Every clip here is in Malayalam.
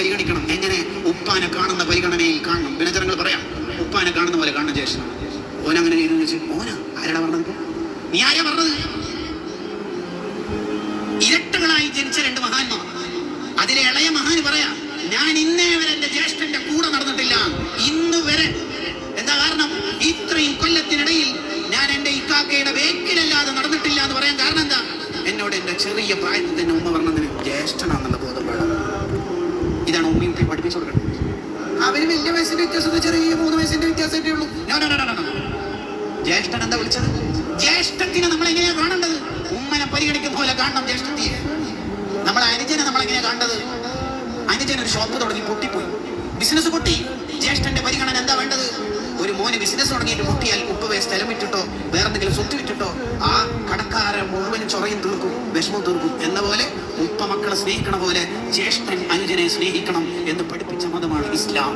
പരിഗണിക്കണം. എങ്ങനെ? ഉപ്പാനെ കാണുന്ന പരിഗണനയിൽ കാണണം. വിനചരങ്ങൾ പറയാം ഉപ്പാനെ കാണുന്ന പോലെ കാണണം ശേഷം ഓൻ അങ്ങനെ ചെയ്തു വെച്ച് ഓന ആരാടാ പറഞ്ഞത് നീ ആരാ പറഞ്ഞത്? ഇരട്ടകളായി ജനിച്ച രണ്ട് മഹാന്മാർ. അതിലെ ഇളയ മഹാന് പറയാം ഞാൻ ഇന്നേ വരെ എന്റെ ജ്യേഷ്ഠന്റെ കൂടെ നടന്നിട്ടില്ല. ഇന്ന് വരെ. എന്താ കാരണം? ഇത്രയും കൊല്ലത്തിനിടയിൽ ഞാൻ എന്റെ ഇക്കാക്കയുടെ വേക്കിലല്ലാതെ നടന്നിട്ടില്ല എന്ന് പറയാൻ കാരണം എന്താ? എന്നോട് എന്റെ ചെറിയ പ്രായത്തിൽ തന്നെ ഉമ്മ പറഞ്ഞതിന് ജ്യേഷ്ഠനാണെന്നുള്ള വലിയ വയസ്സിന്റെ വ്യത്യാസം ചെറിയ മൂന്ന് വയസ്സിന്റെ വ്യത്യാസമേ ഉള്ളൂ. ജ്യേഷ്ഠൻ എന്താ വിളിച്ചത്? ജ്യേഷ്ഠത്തിനെ നമ്മൾ എങ്ങനെയാ കാണേണ്ടത്? ഉമ്മനെ പരിഗണിക്കുന്ന പോലെ കാണണം ജ്യേഷ്ഠത്തിയെ. നമ്മൾ അനുജനെ നമ്മൾ എങ്ങനെയാ കാണേണ്ടത്? അനുജൻ ഒരു ഷോപ്പ് തുടങ്ങി പൊട്ടിപ്പോയി. ബിസിനസ് പൊട്ടി ജ്യേഷ്ഠന്റെ പരിഗണന എന്താ വേണ്ടത്? ഒരു മോന് ബിസിനസ് തുടങ്ങിയിട്ട് പൊട്ടിയാൽ ഉപ്പവേ സ്ഥലം വിറ്റിട്ടോ വേറെന്തെങ്കിലും സ്വത്ത് വിറ്റിട്ടോ ആ കടക്കാരൻ മുഴുവൻ ചൊറയും തീർക്കും വിഷമം തീർക്കും എന്ന പോലെ ഉപ്പ മക്കളെ സ്നേഹിക്കണ പോലെ ജ്യേഷ്ഠൻ അനുജനെ സ്നേഹിക്കണം എന്ന് പഠിപ്പിച്ച മതമാണ് ഇസ്ലാം.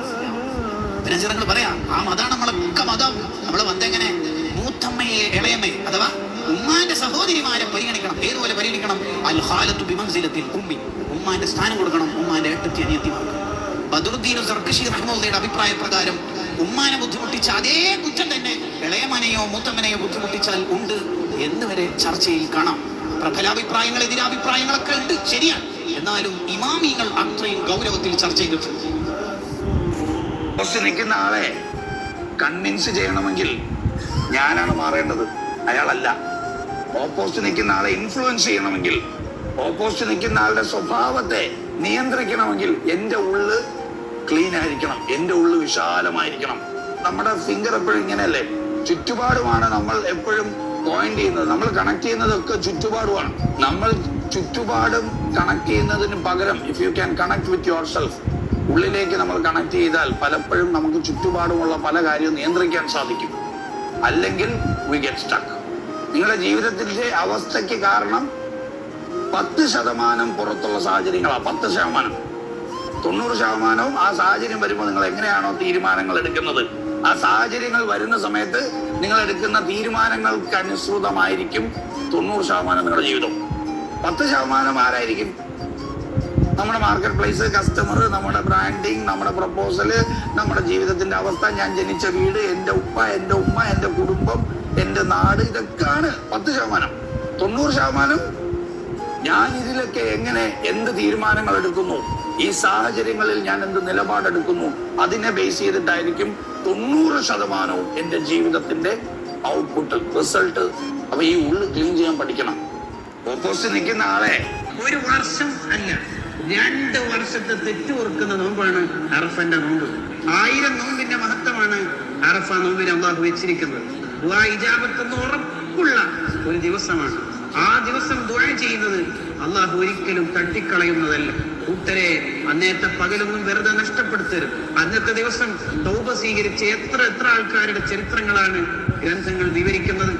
ചിലങ്ങൾ പറയാം ആ നമ്മളെ നമ്മളൊക്കെ മതം. നമ്മളെ വന്നെങ്ങനെ മൂത്തമ്മയെ ഇളയമ്മയെ അഥവാ ഉമ്മാന്റെ സഹോദരിമാരെ പരിഗണിക്കണം. ഏതുപോലെ പരിഗണിക്കണം? അൽ ഹാലത്തു ബിമൻസിലത്തിൽ ഉമ്മി. ഉമ്മാന്റെ സ്ഥാനം കൊടുക്കണം ഉമ്മാന്റെ ഏട്ടത്തി അനിയത്തിമാർക്ക്. ബദറുദ്ദീൻ സർക്കശി റഹ്മുള്ളയുടെ അഭിപ്രായ പ്രകാരം ഉമ്മാനെ ബുദ്ധിമുട്ടിച്ച അതേ കുറ്റം തന്നെ ഇളയമനെയോ മൂത്തമ്മനെയോ ബുദ്ധിമുട്ടിച്ചാൽ ഉണ്ട് എന്ന് വരെ ചർച്ചയിൽ കാണാം. പ്രബലാഭിപ്രായങ്ങൾ എതിരാഭിപ്രായങ്ങളൊക്കെ ഉണ്ട് ശരിയാണ്. എന്നാലും ഇമാമിങ്ങൾ അത്രയും ഗൗരവത്തിൽ ചർച്ച ചെയ്തിട്ടുണ്ട്. നിൽക്കുന്ന ആളെ കൺവിൻസ് ചെയ്യണമെങ്കിൽ ഞാനാണ് മാറേണ്ടത്. അയാളല്ല. ഓപ്പോസിറ്റ് നിൽക്കുന്ന ആളെ ഇൻഫ്ലുവൻസ് ചെയ്യണമെങ്കിൽ ഓപ്പോസിറ്റ് നിൽക്കുന്ന ആളുടെ സ്വഭാവത്തെ നിയന്ത്രിക്കണമെങ്കിൽ എന്റെ ഉള്ള് ക്ലീൻ ആയിരിക്കണം. എന്റെ ഉള്ളു വിശാലമായിരിക്കണം. നമ്മുടെ ഫിംഗർ എപ്പോഴും ഇങ്ങനെയല്ലേ? ചുറ്റുപാടുമാണ് നമ്മൾ എപ്പോഴും പോയിന്റ് ചെയ്യുന്നത്. നമ്മൾ കണക്ട് ചെയ്യുന്നതൊക്കെ ചുറ്റുപാടുമാണ്. നമ്മൾ ചുറ്റുപാടും കണക്ട് ചെയ്യുന്നതിന് പകരം if you can connect with yourself ഉള്ളിലേക്ക് നമ്മൾ കണക്ട് ചെയ്താൽ പലപ്പോഴും നമുക്ക് ചുറ്റുപാടുമുള്ള പല കാര്യവും നിയന്ത്രിക്കാൻ സാധിക്കും. അല്ലെങ്കിൽ വി ഗെറ്റ് സ്റ്റക്ക് നിങ്ങളുടെ ജീവിതത്തിന്റെ അവസ്ഥയ്ക്ക് കാരണം പത്ത് ശതമാനം പുറത്തുള്ള സാഹചര്യങ്ങളാണ് പത്ത് ശതമാനം. തൊണ്ണൂറ് ശതമാനവും ആ സാഹചര്യം വരുമ്പോൾ നിങ്ങൾ എങ്ങനെയാണോ തീരുമാനങ്ങൾ എടുക്കുന്നത്? ആ സാഹചര്യങ്ങൾ വരുന്ന സമയത്ത് നിങ്ങൾ എടുക്കുന്ന തീരുമാനങ്ങൾക്ക് അനുസൃതമായിരിക്കും തൊണ്ണൂറ് ശതമാനം നിങ്ങളുടെ ജീവിതം. പത്ത് ശതമാനം ആരായിരിക്കും? നമ്മുടെ മാർക്കറ്റ് പ്ലേസ് കസ്റ്റമർ നമ്മുടെ ബ്രാൻഡിങ് നമ്മുടെ പ്രപ്പോസൽ നമ്മുടെ ജീവിതത്തിന്റെ അവസ്ഥ ഞാൻ ജനിച്ച വീട് എന്റെ ഉപ്പ എന്റെ ഉമ്മ എന്റെ കുടുംബം എന്റെ നാട് ഇതൊക്കെയാണ് പത്ത് ശതമാനം. തൊണ്ണൂറ് ശതമാനം ഞാൻ ഇതിലൊക്കെ എങ്ങനെ എന്ത് തീരുമാനങ്ങൾ എടുക്കുന്നു? ഈ സാഹചര്യങ്ങളിൽ ഞാൻ എന്ത് നിലപാടെടുക്കുന്നു? അതിനെ ബേസ് ചെയ്തിട്ടായിരിക്കും തൊണ്ണൂറ് ശതമാനവും എന്റെ ജീവിതത്തിന്റെ ഔട്ട്പുട്ട് റിസൾട്ട് അപ്പൊ ഈ ഉള്ളു ക്ലീൻ ചെയ്യാൻ പഠിക്കണം. ഓപ്പോസിറ്റ് നിൽക്കുന്ന ആളെ. ഒരു വർഷം അല്ല രണ്ട് വർഷത്തെ തെറ്റ് ഓർക്കുന്ന നോമ്പാണ് അറഫന്റെ നോമ്പ്. ആയിരം നോമ്പിന്റെ മഹത്വമാണ് അറഫ നോമ്പിന് അള്ളാഹു വെച്ചിരിക്കുന്നത്. ദുആ ഉറപ്പുള്ള ഒരു ദിവസമാണ്. ആ ദിവസം ദുആ ചെയ്യുന്നത് അള്ളാഹു ഒരിക്കലും തട്ടിക്കളയുന്നതല്ല. കൂട്ടരെ അന്നേത്തെ പകലൊന്നും വെറുതെ നഷ്ടപ്പെടുത്തരുത്. അന്നത്തെ ദിവസം തൗബ സ്വീകരിച്ച എത്ര എത്ര ആൾക്കാരുടെ ചരിത്രങ്ങളാണ് ഗ്രന്ഥങ്ങൾ വിവരിക്കുന്നത്.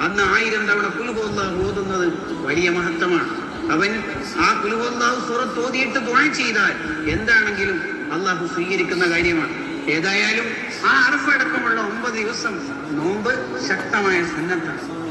അന്ന് ആയിരം തവണ കുലുകൊന്ന ഓതുന്നത് വലിയ മഹത്വമാണ്. അവൻ ആ കുലുകൊന്നാവ് സൂറത്ത് ഓതിയിട്ട് ചെയ്താൽ എന്താണെങ്കിലും അള്ളാഹു സ്വീകരിക്കുന്ന കാര്യമാണ്. ഏതായാലും ആ അറഫടക്കമുള്ള ഒമ്പത് ദിവസം നോമ്പ് ശക്തമായ സന്നദ്ധമാണ്